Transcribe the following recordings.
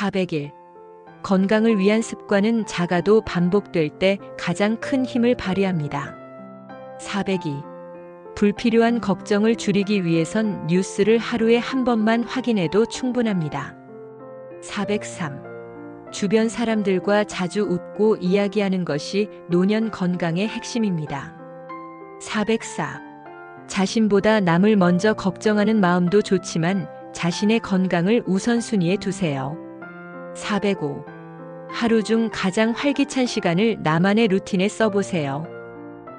401. 건강을 위한 습관은 작아도 반복될 때 가장 큰 힘을 발휘합니다. 402. 불필요한 걱정을 줄이기 위해선 뉴스를 하루에 한 번만 확인해도 충분합니다. 403. 주변 사람들과 자주 웃고 이야기하는 것이 노년 건강의 핵심입니다. 404. 자신보다 남을 먼저 걱정하는 마음도 좋지만 자신의 건강을 우선순위에 두세요. 405. 하루 중 가장 활기찬 시간을 나만의 루틴에 써보세요.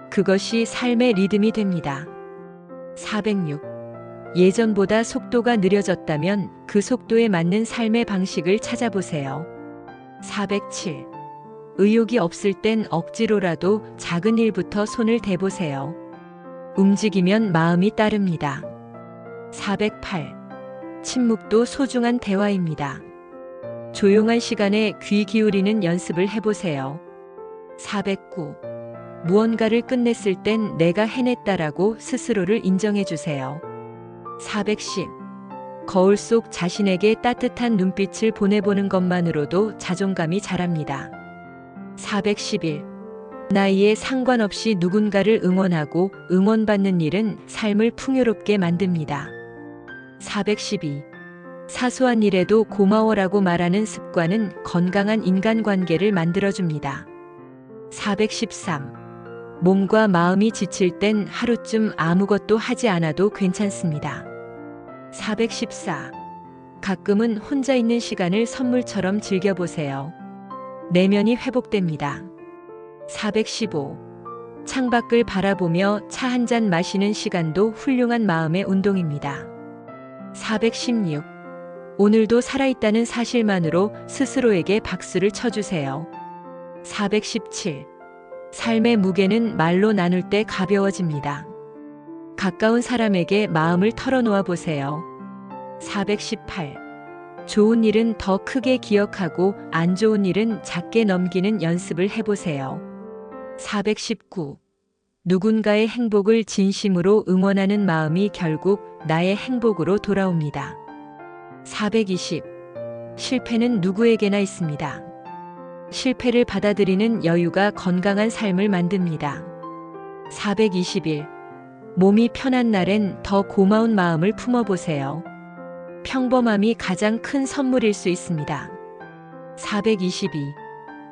그것이 삶의 리듬이 됩니다. 406. 예전보다 속도가 느려졌다면 그 속도에 맞는 삶의 방식을 찾아보세요. 407. 의욕이 없을 땐 억지로라도 작은 일부터 손을 대보세요. 움직이면 마음이 따릅니다. 408. 침묵도 소중한 대화입니다. 조용한 시간에 귀 기울이는 연습을 해보세요. 409. 무언가를 끝냈을 땐 내가 해냈다라고 스스로를 인정해 주세요. 410. 거울 속 자신에게 따뜻한 눈빛을 보내보는 것만으로도 자존감이 자랍니다. 411. 나이에 상관없이 누군가를 응원하고 응원받는 일은 삶을 풍요롭게 만듭니다. 412. 사소한 일에도 고마워라고 말하는 습관은 건강한 인간관계를 만들어줍니다. 413. 몸과 마음이 지칠 땐 하루쯤 아무것도 하지 않아도 괜찮습니다. 414. 가끔은 혼자 있는 시간을 선물처럼 즐겨보세요. 내면이 회복됩니다. 415. 창밖을 바라보며 차 한 잔 마시는 시간도 훌륭한 마음의 운동입니다. 416. 오늘도 살아있다는 사실만으로 스스로에게 박수를 쳐주세요. 417. 삶의 무게는 말로 나눌 때 가벼워집니다. 가까운 사람에게 마음을 털어놓아 보세요. 418. 좋은 일은 더 크게 기억하고 안 좋은 일은 작게 넘기는 연습을 해보세요. 419. 누군가의 행복을 진심으로 응원하는 마음이 결국 나의 행복으로 돌아옵니다. 420. 실패는 누구에게나 있습니다. 실패를 받아들이는 여유가 건강한 삶을 만듭니다. 421. 몸이 편한 날엔 더 고마운 마음을 품어보세요. 평범함이 가장 큰 선물일 수 있습니다. 422.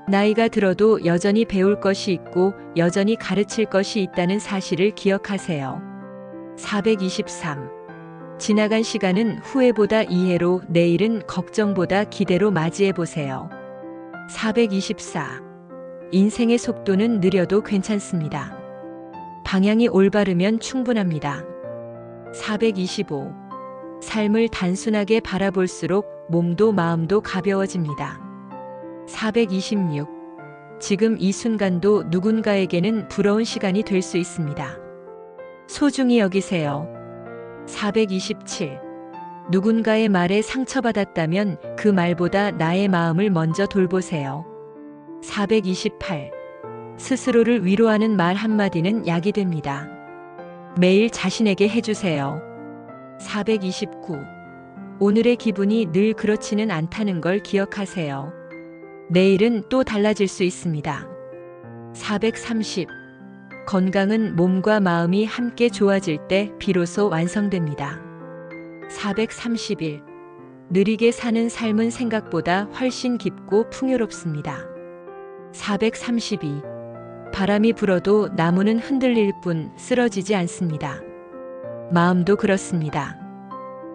나이가 들어도 여전히 배울 것이 있고 여전히 가르칠 것이 있다는 사실을 기억하세요. 423. 지나간 시간은 후회보다 이해로 내일은 걱정보다 기대로 맞이해 보세요. 424. 인생의 속도는 느려도 괜찮습니다. 방향이 올바르면 충분합니다. 425. 삶을 단순하게 바라볼수록 몸도 마음도 가벼워집니다. 426. 지금 이 순간도 누군가에게는 부러운 시간이 될 수 있습니다. 소중히 여기세요. 427. 누군가의 말에 상처받았다면 그 말보다 나의 마음을 먼저 돌보세요. 428. 스스로를 위로하는 말 한마디는 약이 됩니다. 매일 자신에게 해주세요. 429. 오늘의 기분이 늘 그렇지는 않다는 걸 기억하세요. 내일은 또 달라질 수 있습니다. 430. 건강은 몸과 마음이 함께 좋아질 때 비로소 완성됩니다. 431. 느리게 사는 삶은 생각보다 훨씬 깊고 풍요롭습니다. 432. 바람이 불어도 나무는 흔들릴 뿐 쓰러지지 않습니다. 마음도 그렇습니다.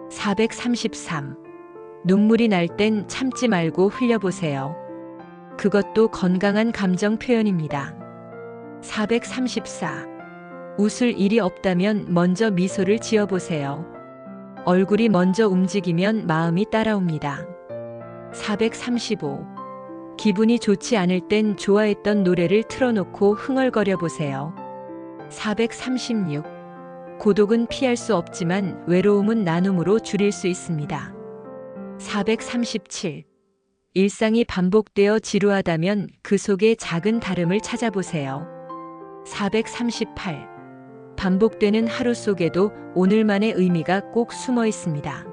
433. 눈물이 날 땐 참지 말고 흘려보세요. 그것도 건강한 감정 표현입니다. 434. 웃을 일이 없다면 먼저 미소를 지어보세요. 얼굴이 먼저 움직이면 마음이 따라옵니다. 435. 기분이 좋지 않을 땐 좋아했던 노래를 틀어놓고 흥얼거려 보세요. 436. 고독은 피할 수 없지만 외로움은 나눔으로 줄일 수 있습니다. 437. 일상이 반복되어 지루하다면 그 속에 작은 다름을 찾아보세요. 438. 반복되는 하루 속에도 오늘만의 의미가 꼭 숨어 있습니다.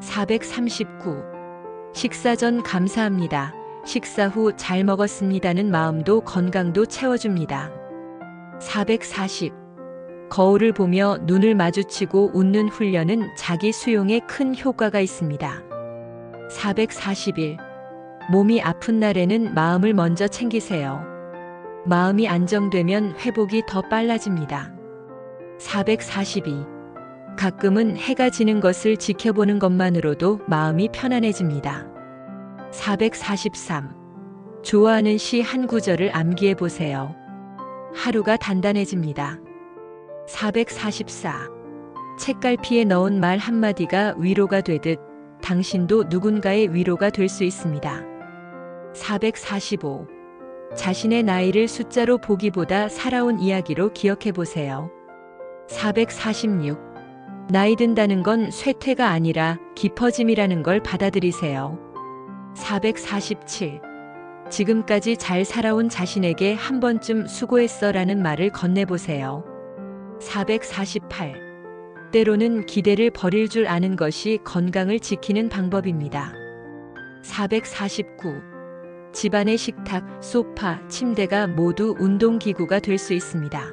439. 식사 전 감사합니다. 식사 후 잘 먹었습니다는 마음도 건강도 채워줍니다. 440. 거울을 보며 눈을 마주치고 웃는 훈련은 자기 수용에 큰 효과가 있습니다. 441. 몸이 아픈 날에는 마음을 먼저 챙기세요. 마음이 안정되면 회복이 더 빨라집니다. 442. 가끔은 해가 지는 것을 지켜보는 것만으로도 마음이 편안해집니다. 443. 좋아하는 시 한 구절을 암기해 보세요. 하루가 단단해집니다. 444. 책갈피에 넣은 말 한마디가 위로가 되듯 당신도 누군가의 위로가 될 수 있습니다. 445. 자신의 나이를 숫자로 보기보다 살아온 이야기로 기억해 보세요. 446. 나이 든다는 건 쇠퇴가 아니라 깊어짐이라는 걸 받아들이세요. 447. 지금까지 잘 살아온 자신에게 한 번쯤 수고했어 라는 말을 건네보세요. 448. 때로는 기대를 버릴 줄 아는 것이 건강을 지키는 방법입니다. 449. 집안의 식탁, 소파, 침대가 모두 운동기구가 될 수 있습니다.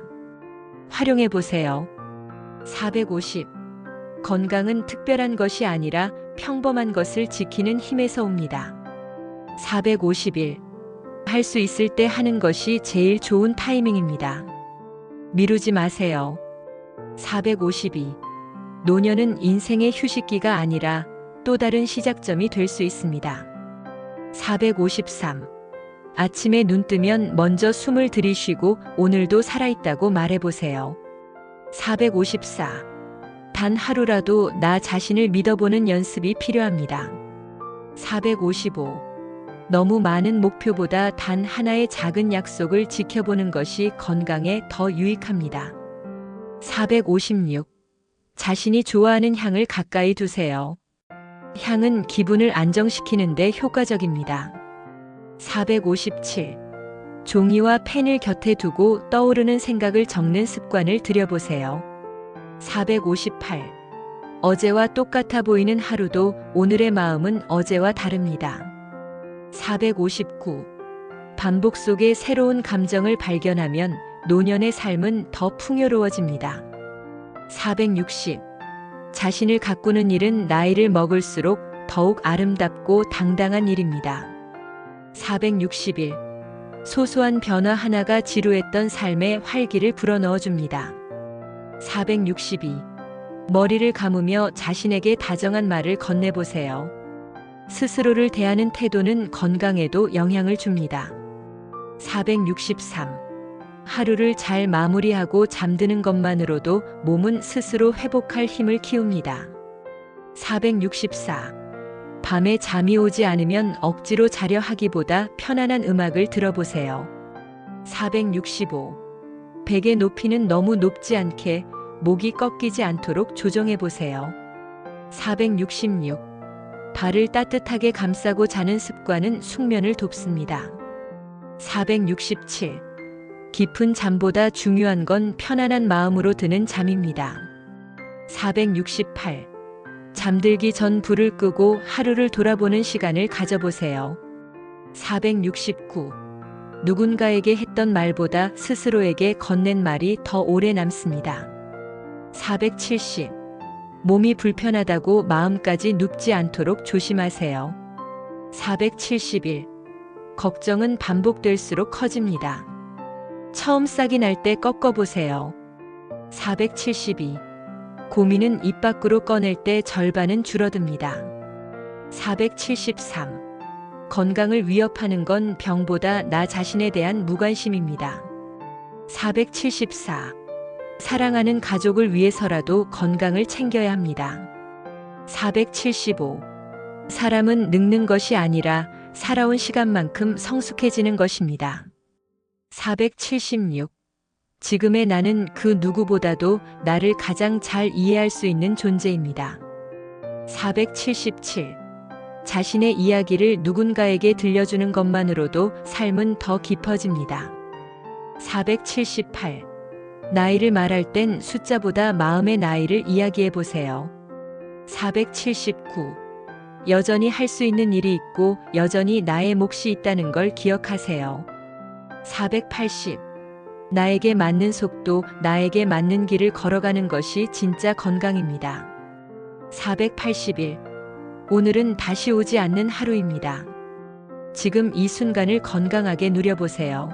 활용해 보세요. 450. 건강은 특별한 것이 아니라 평범한 것을 지키는 힘에서 옵니다. 451. 할 수 있을 때 하는 것이 제일 좋은 타이밍입니다. 미루지 마세요. 452. 노년은 인생의 휴식기가 아니라 또 다른 시작점이 될 수 있습니다. 453. 아침에 눈 뜨면 먼저 숨을 들이쉬고 오늘도 살아있다고 말해보세요. 454. 단 하루라도 나 자신을 믿어보는 연습이 필요합니다. 455. 너무 많은 목표보다 단 하나의 작은 약속을 지켜보는 것이 건강에 더 유익합니다. 456. 자신이 좋아하는 향을 가까이 두세요. 향은 기분을 안정시키는데 효과적입니다. 457. 종이와 펜을 곁에 두고 떠오르는 생각을 적는 습관을 들여보세요. 458. 어제와 똑같아 보이는 하루도 오늘의 마음은 어제와 다릅니다. 459. 반복 속에 새로운 감정을 발견하면 노년의 삶은 더 풍요로워집니다. 460. 자신을 가꾸는 일은 나이를 먹을수록 더욱 아름답고 당당한 일입니다. 461. 소소한 변화 하나가 지루했던 삶의 활기를 불어넣어 줍니다. 462. 머리를 감으며 자신에게 다정한 말을 건네보세요. 스스로를 대하는 태도는 건강에도 영향을 줍니다. 463. 하루를 잘 마무리하고 잠드는 것만으로도 몸은 스스로 회복할 힘을 키웁니다. 464. 밤에 잠이 오지 않으면 억지로 자려 하기보다 편안한 음악을 들어보세요. 465. 베개 높이는 너무 높지 않게 목이 꺾이지 않도록 조정해 보세요. 466. 발을 따뜻하게 감싸고 자는 습관은 숙면을 돕습니다. 467. 깊은 잠보다 중요한 건 편안한 마음으로 드는 잠입니다. 468. 잠들기 전 불을 끄고 하루를 돌아보는 시간을 가져보세요. 469. 누군가에게 했던 말보다 스스로에게 건넨 말이 더 오래 남습니다. 470. 몸이 불편하다고 마음까지 눕지 않도록 조심하세요. 471. 걱정은 반복될수록 커집니다. 처음 싹이 날 때 꺾어보세요. 472. 고민은 입 밖으로 꺼낼 때 절반은 줄어듭니다. 473. 건강을 위협하는 건 병보다 나 자신에 대한 무관심입니다. 474. 사랑하는 가족을 위해서라도 건강을 챙겨야 합니다. 475. 사람은 늙는 것이 아니라 살아온 시간만큼 성숙해지는 것입니다. 476. 지금의 나는 그 누구보다도 나를 가장 잘 이해할 수 있는 존재입니다. 477. 자신의 이야기를 누군가에게 들려주는 것만으로도 삶은 더 깊어집니다. 478. 나이를 말할 땐 숫자보다 마음의 나이를 이야기해 보세요. 479. 여전히 할 수 있는 일이 있고 여전히 나의 몫이 있다는 걸 기억하세요. 480. 나에게 맞는 속도, 나에게 맞는 길을 걸어가는 것이 진짜 건강입니다. 481. 오늘은 다시 오지 않는 하루입니다. 지금 이 순간을 건강하게 누려보세요.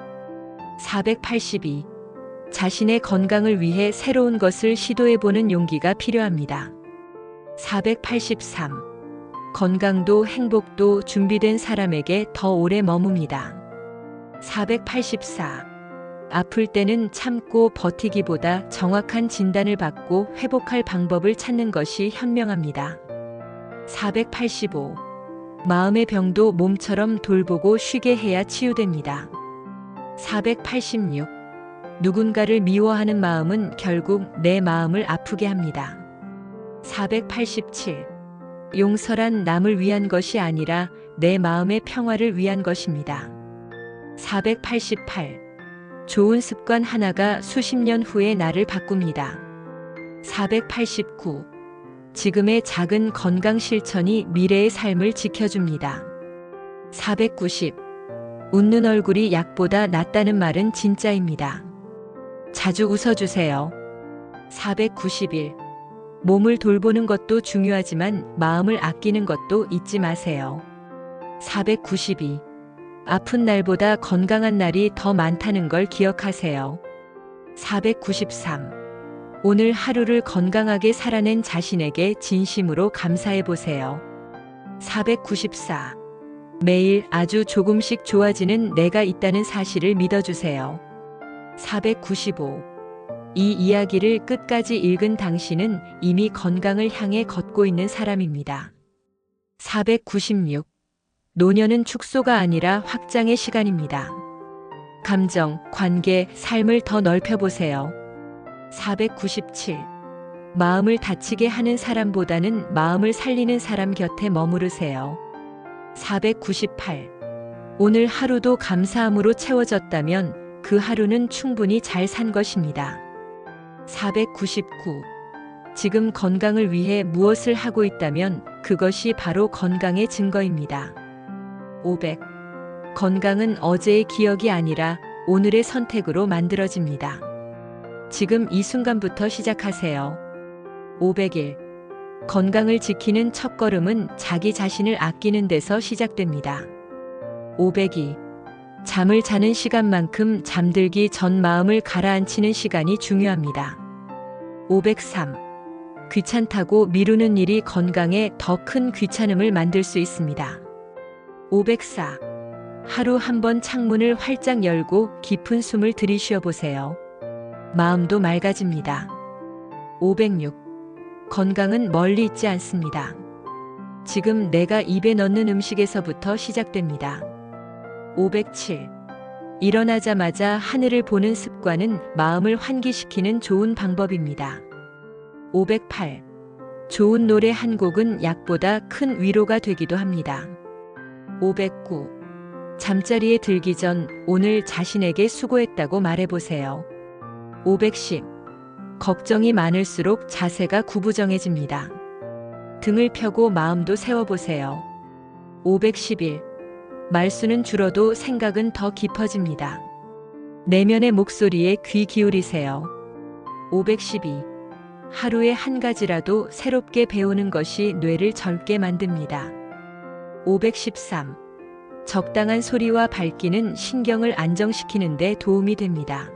482. 자신의 건강을 위해 새로운 것을 시도해보는 용기가 필요합니다. 483. 건강도 행복도 준비된 사람에게 더 오래 머뭅니다. 484. 아플 때는 참고 버티기보다 정확한 진단을 받고 회복할 방법을 찾는 것이 현명합니다. 485. 마음의 병도 몸처럼 돌보고 쉬게 해야 치유됩니다. 486. 누군가를 미워하는 마음은 결국 내 마음을 아프게 합니다. 487. 용서란 남을 위한 것이 아니라 내 마음의 평화를 위한 것입니다. 488. 좋은 습관 하나가 수십 년 후에 나를 바꿉니다. 489. 지금의 작은 건강 실천이 미래의 삶을 지켜줍니다. 490. 웃는 얼굴이 약보다 낫다는 말은 진짜입니다. 자주 웃어주세요. 491. 몸을 돌보는 것도 중요하지만 마음을 아끼는 것도 잊지 마세요. 492. 아픈 날보다 건강한 날이 더 많다는 걸 기억하세요. 493. 오늘 하루를 건강하게 살아낸 자신에게 진심으로 감사해 보세요. 494. 매일 아주 조금씩 좋아지는 내가 있다는 사실을 믿어주세요. 495. 이 이야기를 끝까지 읽은 당신은 이미 건강을 향해 걷고 있는 사람입니다. 496. 노년은 축소가 아니라 확장의 시간입니다. 감정, 관계, 삶을 더 넓혀보세요. 497. 마음을 다치게 하는 사람보다는 마음을 살리는 사람 곁에 머무르세요. 498. 오늘 하루도 감사함으로 채워졌다면 그 하루는 충분히 잘 산 것입니다. 499. 지금 건강을 위해 무엇을 하고 있다면 그것이 바로 건강의 증거입니다. 500. 건강은 어제의 기억이 아니라 오늘의 선택으로 만들어집니다. 지금 이 순간부터 시작하세요. 501. 건강을 지키는 첫 걸음은 자기 자신을 아끼는 데서 시작됩니다. 502. 잠을 자는 시간만큼 잠들기 전 마음을 가라앉히는 시간이 중요합니다. 503. 귀찮다고 미루는 일이 건강에 더 큰 귀찮음을 만들 수 있습니다. 504. 하루 한 번 창문을 활짝 열고 깊은 숨을 들이쉬어 보세요. 마음도 맑아집니다. 506. 건강은 멀리 있지 않습니다. 지금 내가 입에 넣는 음식에서부터 시작됩니다. 507. 일어나자마자 하늘을 보는 습관은 마음을 환기시키는 좋은 방법입니다. 508. 좋은 노래 한 곡은 약보다 큰 위로가 되기도 합니다. 509. 잠자리에 들기 전 오늘 자신에게 수고했다고 말해보세요. 510. 걱정이 많을수록 자세가 구부정해집니다. 등을 펴고 마음도 세워보세요. 511. 말수는 줄어도 생각은 더 깊어집니다. 내면의 목소리에 귀 기울이세요. 512. 하루에 한 가지라도 새롭게 배우는 것이 뇌를 젊게 만듭니다. 513. 적당한 소리와 밝기는 신경을 안정시키는 데 도움이 됩니다.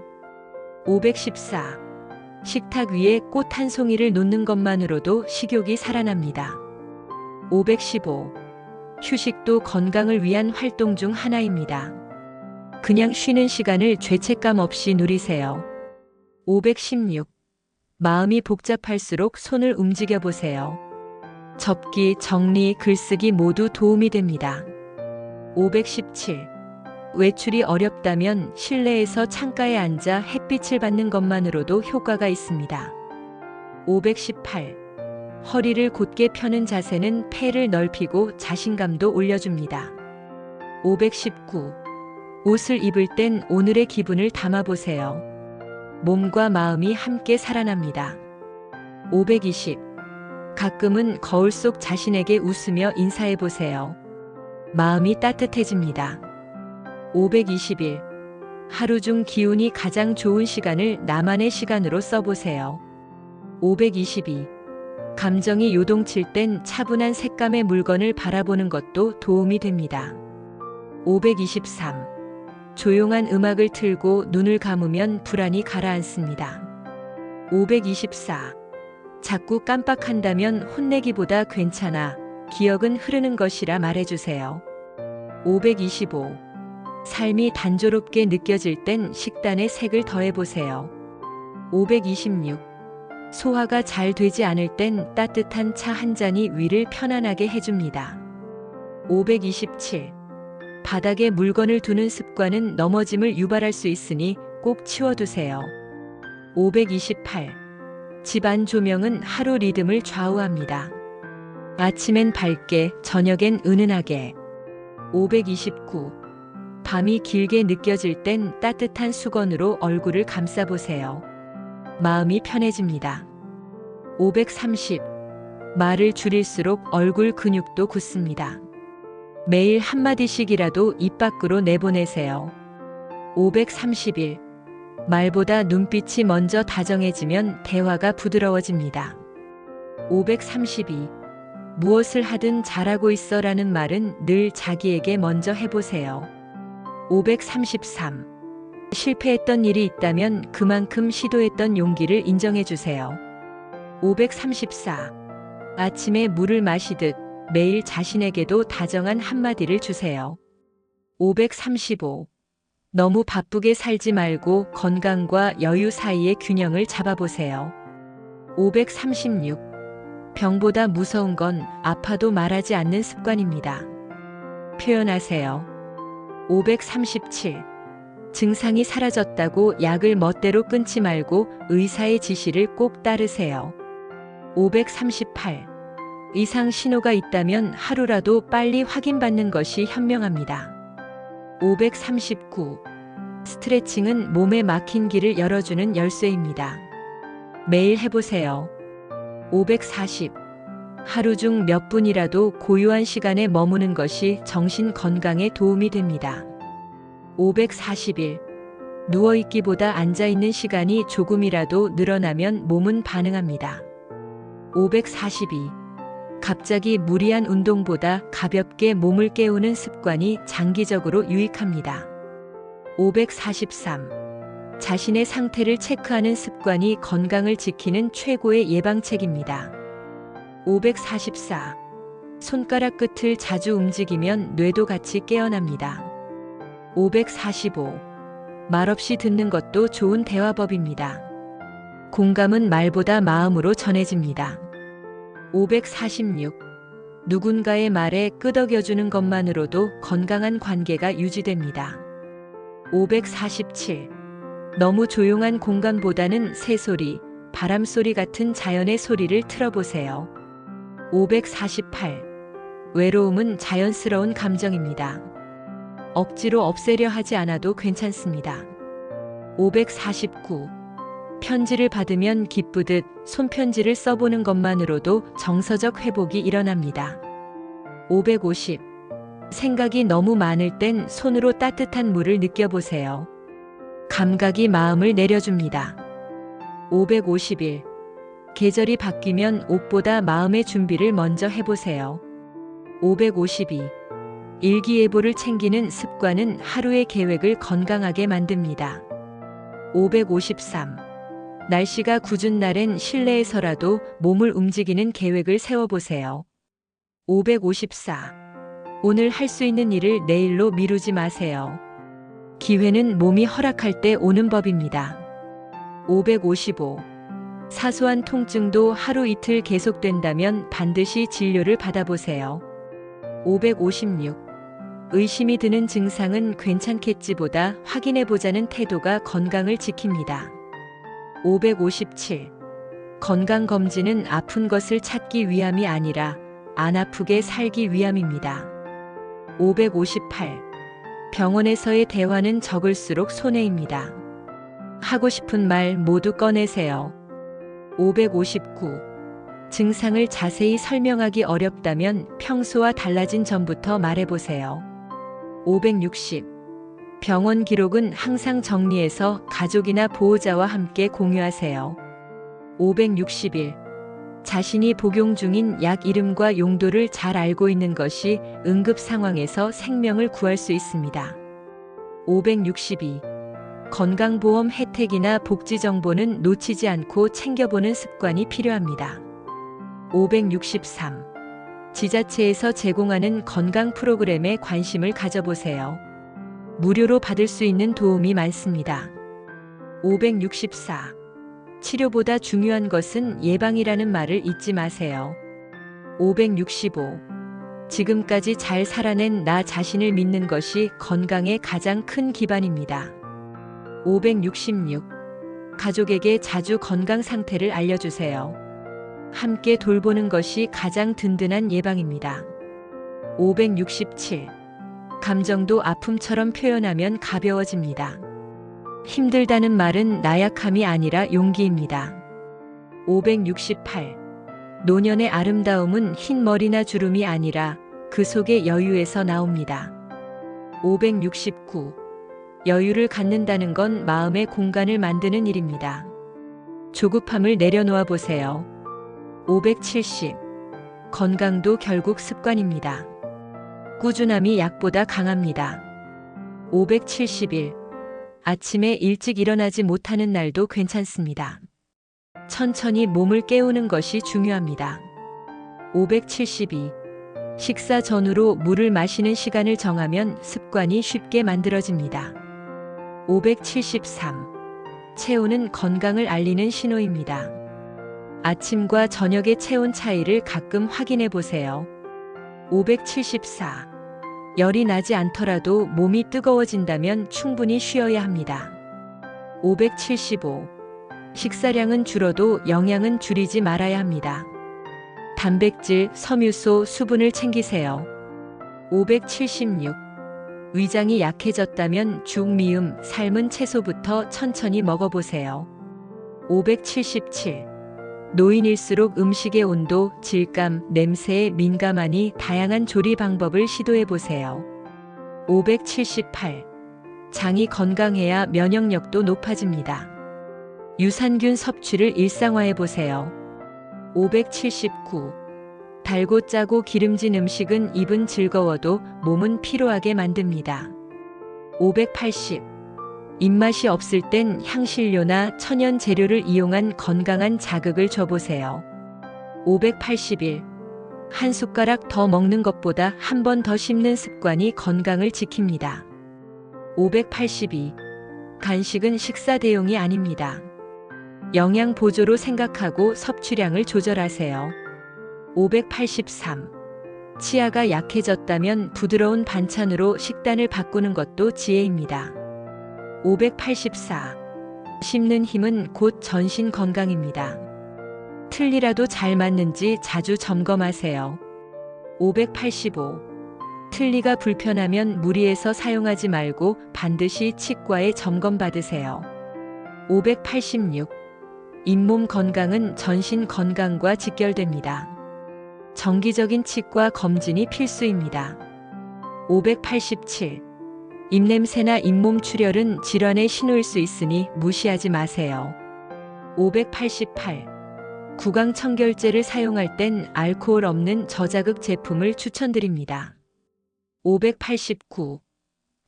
514. 식탁 위에 꽃 한 송이를 놓는 것만으로도 식욕이 살아납니다. 515. 휴식도 건강을 위한 활동 중 하나입니다. 그냥 쉬는 시간을 죄책감 없이 누리세요. 516. 마음이 복잡할수록 손을 움직여 보세요. 접기, 정리, 글쓰기 모두 도움이 됩니다. 517. 외출이 어렵다면 실내에서 창가에 앉아 햇빛을 받는 것만으로도 효과가 있습니다. 518. 허리를 곧게 펴는 자세는 폐를 넓히고 자신감도 올려줍니다. 519. 옷을 입을 땐 오늘의 기분을 담아보세요. 몸과 마음이 함께 살아납니다. 520. 가끔은 거울 속 자신에게 웃으며 인사해 보세요. 마음이 따뜻해집니다. 521. 하루 중 기운이 가장 좋은 시간을 나만의 시간으로 써보세요. 522. 감정이 요동칠 땐 차분한 색감의 물건을 바라보는 것도 도움이 됩니다. 523. 조용한 음악을 틀고 눈을 감으면 불안이 가라앉습니다. 524. 자꾸 깜빡한다면 혼내기보다 괜찮아. 기억은 흐르는 것이라 말해주세요. 525. 삶이 단조롭게 느껴질 땐 식단에 색을 더해보세요. 526. 소화가 잘 되지 않을 땐 따뜻한 차 한 잔이 위를 편안하게 해줍니다. 527. 바닥에 물건을 두는 습관은 넘어짐을 유발할 수 있으니 꼭 치워두세요. 528. 집안 조명은 하루 리듬을 좌우합니다. 아침엔 밝게, 저녁엔 은은하게. 529. 밤이 길게 느껴질 땐 따뜻한 수건으로 얼굴을 감싸보세요. 마음이 편해집니다. 530. 말을 줄일수록 얼굴 근육도 굳습니다. 매일 한마디씩이라도 입 밖으로 내보내세요. 531. 말보다 눈빛이 먼저 다정해지면 대화가 부드러워집니다. 532. 무엇을 하든 잘하고 있어 라는 말은 늘 자기에게 먼저 해보세요. 533. 실패했던 일이 있다면 그만큼 시도했던 용기를 인정해 주세요. 534. 아침에 물을 마시듯 매일 자신에게도 다정한 한마디를 주세요. 535. 너무 바쁘게 살지 말고 건강과 여유 사이의 균형을 잡아보세요. 536. 병보다 무서운 건 아파도 말하지 않는 습관입니다. 표현하세요. 537. 증상이 사라졌다고 약을 멋대로 끊지 말고 의사의 지시를 꼭 따르세요. 538. 이상 신호가 있다면 하루라도 빨리 확인받는 것이 현명합니다. 539. 스트레칭은 몸에 막힌 길을 열어주는 열쇠입니다. 매일 해보세요. 540. 하루 중 몇 분이라도 고요한 시간에 머무는 것이 정신 건강에 도움이 됩니다. 541. 누워있기보다 앉아있는 시간이 조금이라도 늘어나면 몸은 반응합니다. 542. 갑자기 무리한 운동보다 가볍게 몸을 깨우는 습관이 장기적으로 유익합니다. 543. 자신의 상태를 체크하는 습관이 건강을 지키는 최고의 예방책입니다. 544. 손가락 끝을 자주 움직이면 뇌도 같이 깨어납니다. 545. 말없이 듣는 것도 좋은 대화법입니다. 공감은 말보다 마음으로 전해집니다. 546. 누군가의 말에 끄덕여주는 것만으로도 건강한 관계가 유지됩니다. 547. 너무 조용한 공간보다는 새소리, 바람소리 같은 자연의 소리를 틀어보세요. 548. 외로움은 자연스러운 감정입니다. 억지로 없애려 하지 않아도 괜찮습니다. 549. 편지를 받으면 기쁘듯 손편지를 써보는 것만으로도 정서적 회복이 일어납니다. 550. 생각이 너무 많을 땐 손으로 따뜻한 물을 느껴보세요. 감각이 마음을 내려줍니다. 551. 계절이 바뀌면 옷보다 마음의 준비를 먼저 해보세요. 552. 일기예보를 챙기는 습관은 하루의 계획을 건강하게 만듭니다. 553. 날씨가 궂은 날엔 실내에서라도 몸을 움직이는 계획을 세워보세요. 554. 오늘 할 수 있는 일을 내일로 미루지 마세요. 기회는 몸이 허락할 때 오는 법입니다. 555. 사소한 통증도 하루 이틀 계속된다면 반드시 진료를 받아보세요. 556. 의심이 드는 증상은 괜찮겠지보다 확인해보자는 태도가 건강을 지킵니다. 557. 건강검진은 아픈 것을 찾기 위함이 아니라 안 아프게 살기 위함입니다. 558. 병원에서의 대화는 적을수록 손해입니다. 하고 싶은 말 모두 꺼내세요. 559. 증상을 자세히 설명하기 어렵다면 평소와 달라진 점부터 말해보세요. 560. 병원 기록은 항상 정리해서 가족이나 보호자와 함께 공유하세요. 561. 자신이 복용 중인 약 이름과 용도를 잘 알고 있는 것이 응급 상황에서 생명을 구할 수 있습니다. 562. 건강보험 혜택이나 복지 정보는 놓치지 않고 챙겨보는 습관이 필요합니다. 563. 지자체에서 제공하는 건강 프로그램에 관심을 가져보세요. 무료로 받을 수 있는 도움이 많습니다. 564. 치료보다 중요한 것은 예방이라는 말을 잊지 마세요. 565. 지금까지 잘 살아낸 나 자신을 믿는 것이 건강의 가장 큰 기반입니다. 566. 가족에게 자주 건강 상태를 알려주세요. 함께 돌보는 것이 가장 든든한 예방입니다. 567. 감정도 아픔처럼 표현하면 가벼워집니다. 힘들다는 말은 나약함이 아니라 용기입니다. 568. 노년의 아름다움은 흰 머리나 주름이 아니라 그 속의 여유에서 나옵니다. 569. 여유를 갖는다는 건 마음의 공간을 만드는 일입니다. 조급함을 내려놓아 보세요. 570. 건강도 결국 습관입니다. 꾸준함이 약보다 강합니다. 571. 아침에 일찍 일어나지 못하는 날도 괜찮습니다. 천천히 몸을 깨우는 것이 중요합니다. 572. 식사 전후로 물을 마시는 시간을 정하면 습관이 쉽게 만들어집니다. 573. 체온은 건강을 알리는 신호입니다. 아침과 저녁의 체온 차이를 가끔 확인해 보세요. 574. 열이 나지 않더라도 몸이 뜨거워진다면 충분히 쉬어야 합니다. 575. 식사량은 줄어도 영양은 줄이지 말아야 합니다. 단백질, 섬유소, 수분을 챙기세요. 576. 위장이 약해졌다면 죽, 미음, 삶은 채소부터 천천히 먹어보세요. 577. 노인일수록 음식의 온도, 질감, 냄새에 민감하니 다양한 조리 방법을 시도해 보세요. 578. 장이 건강해야 면역력도 높아집니다. 유산균 섭취를 일상화해 보세요. 579. 달고 짜고 기름진 음식은 입은 즐거워도 몸은 피로하게 만듭니다. 580. 입맛이 없을 땐 향신료나 천연 재료를 이용한 건강한 자극을 줘보세요. 581. 한 숟가락 더 먹는 것보다 한 번 더 씹는 습관이 건강을 지킵니다. 582. 간식은 식사 대용이 아닙니다. 영양 보조로 생각하고 섭취량을 조절하세요. 583. 치아가 약해졌다면 부드러운 반찬으로 식단을 바꾸는 것도 지혜입니다. 584. 씹는 힘은 곧 전신 건강입니다. 틀니라도 잘 맞는지 자주 점검하세요. 585. 틀니가 불편하면 무리해서 사용하지 말고 반드시 치과에 점검받으세요. 586. 잇몸 건강은 전신 건강과 직결됩니다. 정기적인 치과 검진이 필수입니다. 587. 입냄새나 잇몸 출혈은 질환의 신호일 수 있으니 무시하지 마세요. 588. 구강 청결제를 사용할 땐 알코올 없는 저자극 제품을 추천드립니다. 589.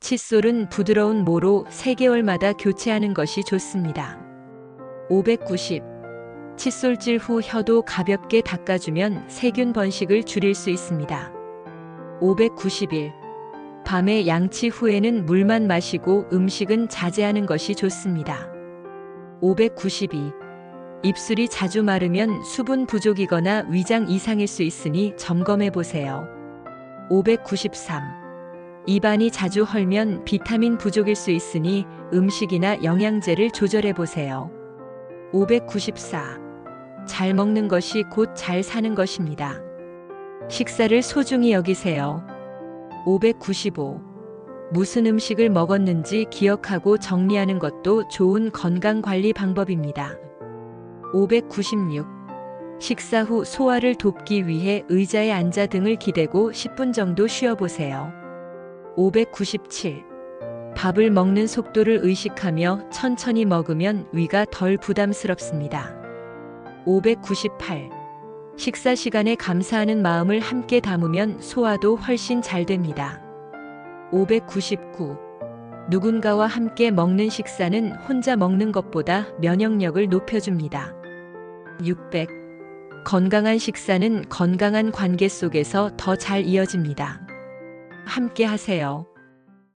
칫솔은 부드러운 모로 3개월마다 교체하는 것이 좋습니다. 590. 칫솔질 후 혀도 가볍게 닦아주면 세균 번식을 줄일 수 있습니다. 591. 밤에 양치 후에는 물만 마시고 음식은 자제하는 것이 좋습니다. 592. 입술이 자주 마르면 수분 부족이거나 위장 이상일 수 있으니 점검해 보세요. 593. 입안이 자주 헐면 비타민 부족일 수 있으니 음식이나 영양제를 조절해 보세요. 594. 잘 먹는 것이 곧 잘 사는 것입니다. 식사를 소중히 여기세요. 595. 무슨 음식을 먹었는지 기억하고 정리하는 것도 좋은 건강 관리 방법입니다. 596. 식사 후 소화를 돕기 위해 의자에 앉아 등을 기대고 10분 정도 쉬어보세요. 597. 밥을 먹는 속도를 의식하며 천천히 먹으면 위가 덜 부담스럽습니다. 598. 식사 시간에 감사하는 마음을 함께 담으면 소화도 훨씬 잘 됩니다. 599. 누군가와 함께 먹는 식사는 혼자 먹는 것보다 면역력을 높여줍니다. 600. 건강한 식사는 건강한 관계 속에서 더 잘 이어집니다. 함께 하세요.